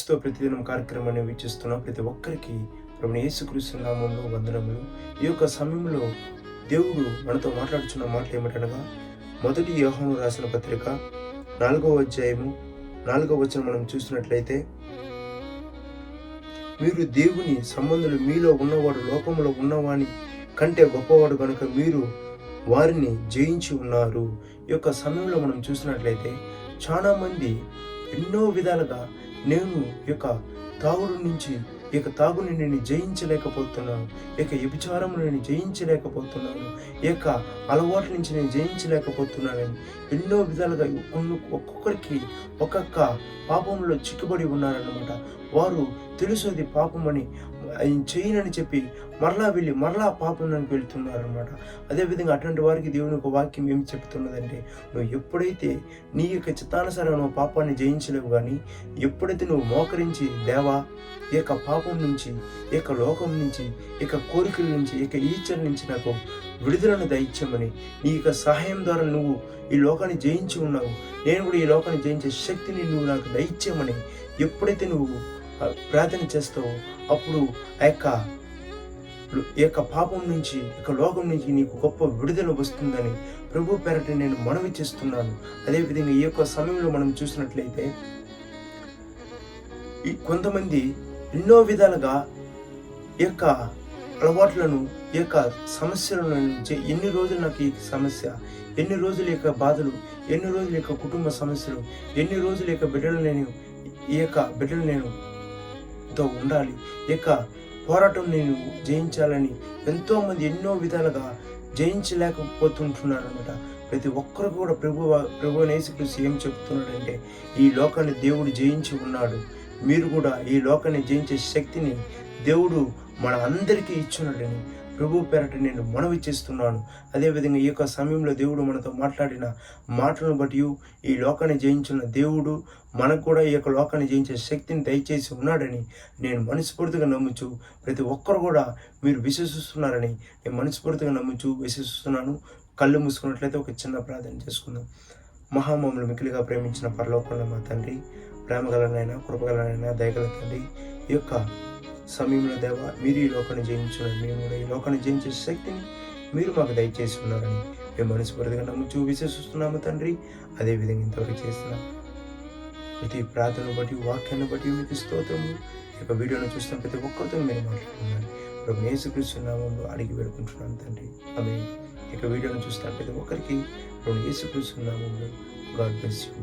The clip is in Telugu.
క్రీస్తుతో ప్రతిదినం కార్యక్రమాన్ని వీక్షిస్తున్న ప్రతి ఒక్కరికి ప్రభు యేసుక్రీస్తు నామంలో వందనములు. ఈ యొక్క సమయంలో దేవుడు మనతో మాట్లాడుచున్న మాటలు ఏమిటనగా మొదటి యోహాను రాసిన పత్రిక నాలుగవ అధ్యాయము నాలుగవ వచనం మనం చూసినట్లయితే మీరు దేవుని సంబంధులు మీలో ఉన్నవాడు లోకంలో ఉన్నవాని కంటే గొప్పవాడు కనుక మీరు వారిని జయించి ఉన్నారు. ఈ యొక్క సమయంలో మనం చూసినట్లయితే చాలా మంది ఎన్నో విధాలుగా నేను ఇక యొక్క తాగుడు నుంచి ఈ యొక్క తాగుని నేను జయించలేకపోతున్నాను. ఈ యొక్క వ్యభిచారం నేను జయించలేకపోతున్నాను. ఈ యొక్క అలవాట్ల నుంచి నేను జయించలేకపోతున్నానని ఎన్నో విధాలుగా ఒక్కొక్కరికి ఒక్కొక్క పాపంలో చిక్కుబడి ఉన్నారన్నమాట. వారు తెలుసు అది పాపమని. చేయనని చెప్పి మరలా వెళ్ళి మరలా పాపంలోకి వెళ్తున్నారనమాట అదేవిధంగా అటువంటి వారికి దేవుని ఒక వాక్యం ఏమి చెప్తున్నదంటే నువ్వు ఎప్పుడైతే నీ యొక్క చిత్తానుసారం నువ్వు పాపాన్ని జయించలేవు కానీ ఎప్పుడైతే నువ్వు మోకరించి దేవా ఈ యొక్క పాపం నుంచి ఈ యొక్క లోకం నుంచి ఈ యొక్క కోరికల నుంచి ఈ యొక్క ఈచల నుంచి నాకు విడుదలను దయచేయమని నీ యొక్క సహాయం ద్వారా నువ్వు ఈ లోకాన్ని జయించి ఉన్నావు. నేను కూడా ఈ లోకాన్ని జయించే శక్తిని నువ్వు నాకు దయచేయమని ఎప్పుడైతే నువ్వు ప్రార్థన చేస్తావో అప్పుడు ఆ యొక్క ఈ యొక్క పాపం నుంచి ఈ యొక్క లోకం నుంచి నీకు గొప్ప విడుదల వస్తుందని ప్రభు పేరట నేను మనవి చేస్తున్నాను అదేవిధంగా ఈ యొక్క సమయంలో మనం చూసినట్లయితే ఈ కొంతమంది ఎన్నో విధాలుగా ఈ యొక్క అలవాట్లను ఈ యొక్క సమస్యల నుంచి ఎన్ని రోజులు నాకు ఈ సమస్య ఎన్ని రోజుల యొక్క బాధలు ఎన్ని రోజుల యొక్క కుటుంబ సమస్యలు ఎన్ని రోజుల యొక్క బిడ్డలు నేను ఈ యొక్క బిడ్డలు నేను తో ఉండాలి. ఇక పోరాటం నేను జయించాలని ఎంతోమంది ఎన్నో విధాలుగా జయించలేకపోతుంటున్నారు అనమాట ప్రతి ఒక్కరు కూడా ప్రభు ప్రభు నేసుకృషి ఏం చెప్తున్నాడంటే ఈ లోకాన్ని దేవుడు జయించి ఉన్నాడు. మీరు కూడా ఈ లోకాన్ని జయించే శక్తిని దేవుడు మన అందరికీ ఇచ్చున్నాడని. ప్రభు పేరట నేను మనవి చేస్తున్నాను అదేవిధంగా ఈ యొక్క సమయంలో దేవుడు మనతో మాట్లాడిన మాటలను బట్టి ఈ లోకాన్ని జయించిన దేవుడు మనకు కూడా ఈ యొక్క లోకాన్ని జయించే శక్తిని దయచేసి ఉన్నాడని నేను మనస్ఫూర్తిగా నమ్ముచు ప్రతి ఒక్కరు కూడా మీరు విశ్వసిస్తున్నారని నేను మనస్ఫూర్తిగా నమ్ముచు విశ్వసిస్తున్నాను. కళ్ళు మూసుకున్నట్లయితే ఒక చిన్న ప్రార్థన చేసుకుందాం. మహామములు మికిలిగా ప్రేమించిన పరలోకంలో మా తండ్రి ప్రేమగలనైనా కృపగలనైనా దయగల తండ్రి ఈ యొక్క సమయంలో దేవ మీరు ఈ లోకాన్ని జయించున్నారు మేము కూడా ఈ లోకాన్ని జయించే శక్తిని మీరు మాకు దయచేసి ఉన్నారని మేము మనస్ఫూర్తిగా నమ్ముచు విశ్వసిస్తున్నాము తండ్రి. అదేవిధంగా ఇంతవరకు చేసిన ప్రతి ప్రార్థన బట్టి వాక్యాన్ని బట్టి మీకు స్తోత్రము. ఈ యొక్క వీడియోను చూస్తున్న ప్రతి ఒక్కరితో మీరు మాట్లాడుతున్నాను ప్రభు యేసుక్రీస్తు అడిగి వేడుకుంటున్నాను తండ్రి. ఆమె ఈ యొక్క వీడియోను చూస్తున్న ప్రతి ఒక్కరికి ప్రభు యేసుక్రీస్తు నామంలో గాడ్ బ్లెస్ యూ.